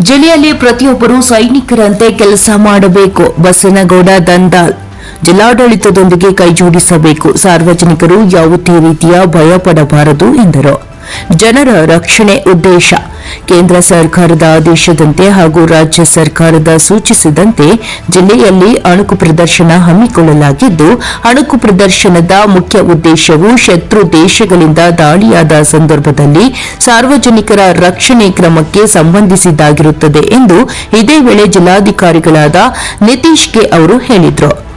ಜಿಲ್ಲೆಯಲ್ಲಿ ಪ್ರತಿಯೊಬ್ಬರು ಸೈನಿಕರಂತೆ ಕೆಲಸ ಮಾಡಬೇಕು. ಬಸನಗೌಡ ದಂದಾಲ್ ಜಿಲ್ಲಾಡಳಿತದೊಂದಿಗೆ ಕೈಜೋಡಿಸಬೇಕು. ಸಾರ್ವಜನಿಕರು ಯಾವುದೇ ರೀತಿಯ ಭಯಪಡಬಾರದು ಎಂದರು. ಜನರ ರಕ್ಷಣೆ ಉದ್ದೇಶ. ಕೇಂದ್ರ ಸರ್ಕಾರದ ಆದೇಶದಂತೆ ಹಾಗೂ ರಾಜ್ಯ ಸರ್ಕಾರದ ಸೂಚಿಸಿದಂತೆ ಜಿಲ್ಲೆಯಲ್ಲಿ ಅಣುಕು ಪ್ರದರ್ಶನ ಹಮ್ಮಿಕೊಳ್ಳಲಾಗಿದ್ದು, ಅಣುಕು ಪ್ರದರ್ಶನದ ಮುಖ್ಯ ಉದ್ದೇಶವು ಶತ್ರು ದೇಶಗಳಿಂದ ದಾಳಿಯಾದ ಸಂದರ್ಭದಲ್ಲಿ ಸಾರ್ವಜನಿಕರ ರಕ್ಷಣೆ ಕ್ರಮಕ್ಕೆ ಸಂಬಂಧಿಸಿದ್ದಾಗಿರುತ್ತದೆ ಎಂದು ಇದೇ ವೇಳೆ ಜಿಲ್ಲಾಧಿಕಾರಿಗಳಾದ ನಿತೀಶ್ ಕೆ ಅವರು ಹೇಳಿದರು.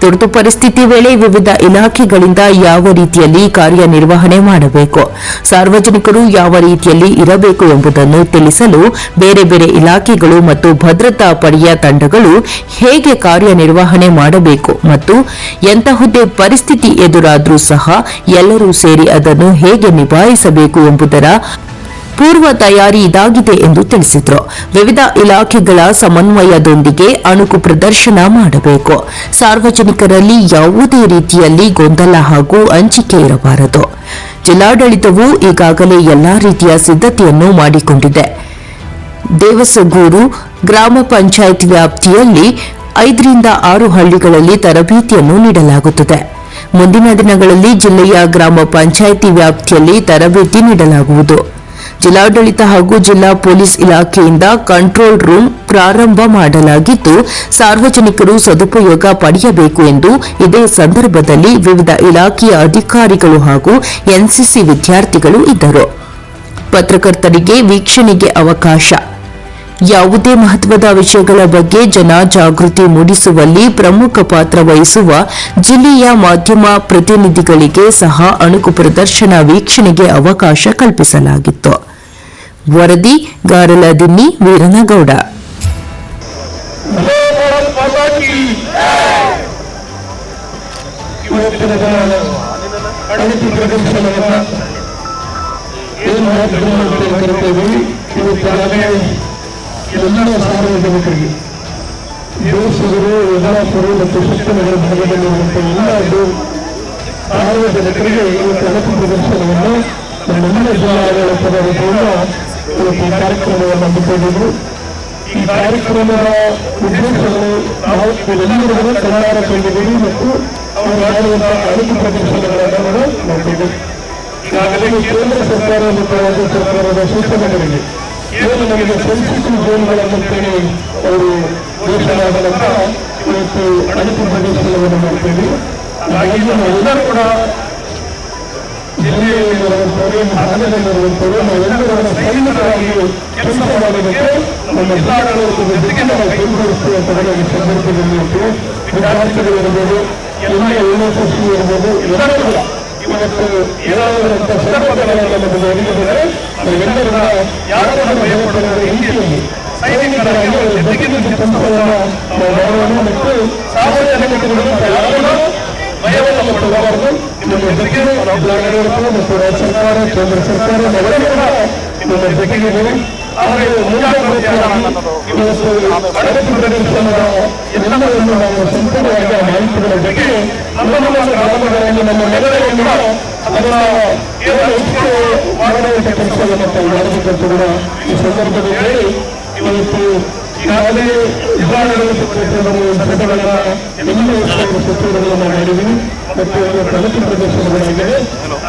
ತುರ್ತು ಪರಿಸ್ಥಿತಿ ವೇಳೆ ವಿವಿಧ ಇಲಾಖೆಗಳಿಂದ ಯಾವ ರೀತಿಯಲ್ಲಿ ಕಾರ್ಯನಿರ್ವಹಣೆ ಮಾಡಬೇಕು, ಸಾರ್ವಜನಿಕರು ಯಾವ ರೀತಿಯಲ್ಲಿ ಇರಬೇಕು ಎಂಬುದನ್ನು ತಿಳಿಸಲು ಬೇರೆ ಬೇರೆ ಇಲಾಖೆಗಳು ಮತ್ತು ಭದ್ರತಾ ಪಡೆಯ ತಂಡಗಳು ಹೇಗೆ ಕಾರ್ಯನಿರ್ವಹಣೆ ಮಾಡಬೇಕು ಮತ್ತು ಎಂತಹುದೇ ಪರಿಸ್ಥಿತಿ ಎದುರಾದರೂ ಸಹ ಎಲ್ಲರೂ ಸೇರಿ ಅದನ್ನು ಹೇಗೆ ನಿಭಾಯಿಸಬೇಕು ಎಂಬುದರ ಪೂರ್ವ ತಯಾರಿ ಇದಾಗಿದೆ ಎಂದು ತಿಳಿಸಿದರು. ವಿವಿಧ ಇಲಾಖೆಗಳ ಸಮನ್ವಯದೊಂದಿಗೆ ಅಣುಕು ಪ್ರದರ್ಶನ ಮಾಡಬೇಕು. ಸಾರ್ವಜನಿಕರಲ್ಲಿ ಯಾವುದೇ ರೀತಿಯಲ್ಲಿ ಗೊಂದಲ ಹಾಗೂ ಹಂಚಿಕೆ ಇರಬಾರದು. ಜಿಲ್ಲಾಡಳಿತವು ಈಗಾಗಲೇ ಎಲ್ಲಾ ರೀತಿಯ ಸಿದ್ಧತೆಯನ್ನು ಮಾಡಿಕೊಂಡಿದೆ. ದೇವಸಗೂರು ಗ್ರಾಮ ಪಂಚಾಯತ್ ವ್ಯಾಪ್ತಿಯಲ್ಲಿ ಐದರಿಂದ ಆರು ಹಳ್ಳಿಗಳಲ್ಲಿ ತರಬೇತಿಯನ್ನು ನೀಡಲಾಗುತ್ತದೆ. ಮುಂದಿನ ದಿನಗಳಲ್ಲಿ ಜಿಲ್ಲೆಯ ಗ್ರಾಮ ಪಂಚಾಯಿತಿ ವ್ಯಾಪ್ತಿಯಲ್ಲಿ ತರಬೇತಿ ನೀಡಲಾಗುವುದು. ಜಿಲ್ಲಾಡಳಿತ ಹಾಗೂ ಜಿಲ್ಲಾ ಪೊಲೀಸ್ ಇಲಾಖೆಯಿಂದ ಕಂಟ್ರೋಲ್ ರೂಮ್ ಪ್ರಾರಂಭ ಮಾಡಲಾಗಿದ್ದು, ಸಾರ್ವಜನಿಕರು ಸದುಪಯೋಗ ಪಡೆಯಬೇಕು ಎಂದು ಇದೇ ಸಂದರ್ಭದಲ್ಲಿ ವಿವಿಧ ಇಲಾಖೆಯ ಅಧಿಕಾರಿಗಳು ಹಾಗೂ ಎನ್ಸಿಸಿ ವಿದ್ಯಾರ್ಥಿಗಳು ಇದ್ದರು. ಪತ್ರಕರ್ತರಿಗೆ ವೀಕ್ಷಣೆಗೆ ಅವಕಾಶ ಯಾವುದೇ ಮಹತ್ವದ ವಿಷಯಗಳ ಬಗ್ಗೆ ಜನ ಜಾಗೃತಿ ಮೂಡಿಸುವಲ್ಲಿ ಪ್ರಮುಖ ಪಾತ್ರ ವಹಿಸುವ ಜಿಲ್ಲೆಯ ಮಾಧ್ಯಮ ಪ್ರತಿನಿಧಿಗಳಿಗೆ ಸಹ ಅಣುಕು ಪ್ರದರ್ಶನ ವೀಕ್ಷಣೆಗೆ ಅವಕಾಶ ಕಲ್ಪಿಸಲಾಗಿತ್ತು. ವರದಿ, ಗಾರಲದಿನ್ನಿ, ವೀರನಗೌಡ. ಏನು ಎಲ್ಲ ಸಾರ್ವಜನಿಕರಿಗೆ ದೇಶಗಳು ಯಜಾಪುರ ಮತ್ತು ಸುತ್ತಮುತ್ತಲ ಭಾಗದಲ್ಲಿರುವಂತಹ ಎಲ್ಲ ದೇ- ಸಾರ್ವಜನಿಕರಿಗೆ ಇವತ್ತು ಅಣುಕು ಪ್ರದರ್ಶನವನ್ನು ನಮ್ಮೆಲ್ಲ ಜಿಲ್ಲಾಡಳಿತದ ವತಿಯಿಂದ ಇವತ್ತು ಈ ಕಾರ್ಯಕ್ರಮವನ್ನು ಹಮ್ಮಿಕೊಂಡಿದ್ರು ಈ ಕಾರ್ಯಕ್ರಮದ ಉದ್ದೇಶಗಳು ನಾವು ಎಲ್ಲರಿಗೂ ಕನ್ನಡ ಕಂಡಿದ್ದೀವಿ ಮತ್ತು ಅವರು ಮಾಡುವಂತಹ ಅಣುಕು ಪ್ರದರ್ಶನಗಳನ್ನು ನಾವು ನೋಡಿದ್ದೀವಿ ಈಗಾಗಲೇ ಕೇಂದ್ರ ಸರ್ಕಾರ ಮತ್ತು ರಾಜ್ಯ ಸರ್ಕಾರದ ಸೂಚನೆಗಳಿಗೆ ಏನು ನಮಗೆ ಸೆನ್ಸಿಟಿವ್ ಝೋನ್ಗಳಂತೇಳಿ ಅವರು ಘೋಷಣೆ ನಂತರ ಇವತ್ತು ಅಣುಕು ಪ್ರದರ್ಶನವನ್ನು ಮಾಡ್ತೀವಿ ಹಾಗಾಗಿ ನಾವೆಲ್ಲರೂ ಕೂಡ ಜಿಲ್ಲೆಯಲ್ಲಿರುವಂಥವರು ಭಾಗದಲ್ಲಿರುವಂಥವರು ನಾವೆಲ್ಲರೂ ಸೈನಿಕರಾಗಿ ಕೆಲಸ ಮಾಡೋದಕ್ಕೆ ನಮ್ಮ ಜಿಲ್ಲಾಡಳಿತದ ಜೊತೆಗೆ ನಾವು ಸಂದರ್ಭದಲ್ಲಿ ಇರ್ತೀವಿ ವಿದ್ಯಾರ್ಥಿಗಳಿರ್ಬೋದು ಎಲ್ಲ ಎನ್ ಇರ್ಬೋದು, ಎಲ್ಲರೂ ಕೂಡ ಇವತ್ತು ಏನಾದರೂ ಸಂದರ್ಭಗಳಲ್ಲಿ ನಮಗೆ ಯಾರನ್ನು ಭಯಪಡುವ ರೀತಿಯಲ್ಲಿ ಸೈನಿಕರಾಗಿ ಅವರ ಜೊತೆಗೆ ನಿಂತು ಕೆಲಸವನ್ನು ನಾವು ಮಾಡೋಣ ಮತ್ತು ಸಾರ್ವಜನಿಕರು ಯಾರನ್ನು ಭಯವನ್ನು ಪಡಬಾರದು ನಿಮ್ಮ ಜೊತೆಗೆ ಜಿಲ್ಲಾಡಳಿತ ಮತ್ತು ರಾಜ್ಯ ಸರ್ಕಾರ ಕೇಂದ್ರ ಸರ್ಕಾರ ನಾವೆಲ್ಲರೂ ಕೂಡ ನಿಮ್ಮ ಜೊತೆಗಿದ್ದೀವಿ ಆದರೆ ಮುಂಜಾಗ್ರತೆಯಾಗಿ ಇವತ್ತು ಅಡಕು ಪ್ರದರ್ಶನದ ಎಲ್ಲವನ್ನು ನಾವು ಸಂಪೂರ್ಣವಾಗಿ ಆ ಮಾಹಿತಿಗಳ ಜೊತೆಗೆ ನಮ್ಮ ನಮ್ಮ ಗ್ರಾಮಗಳಲ್ಲಿ ನಮ್ಮ ನೆಲೆಗಳಲ್ಲಿ ಕೂಡ ಅದನ್ನ ಮಾಡುವಂಥ ಕೆಲಸವನ್ನು ಮಾಡಬೇಕಂತ ಕೂಡ ಈ ಸಂದರ್ಭದಲ್ಲಿ ಹೇಳಿ, ಇವತ್ತು ಜಿಲ್ಲಾಡಳಿತ ಕ್ಷೇತ್ರದಲ್ಲಿ ಸಭೆಗಳನ್ನ ಎಲ್ಲ ಸಚಿವರುಗಳನ್ನ ಮಾಡಿದ್ದೀವಿ. ಮತ್ತು ಅಣುಕು ಪ್ರದರ್ಶನಗಳಾಗಿದೆ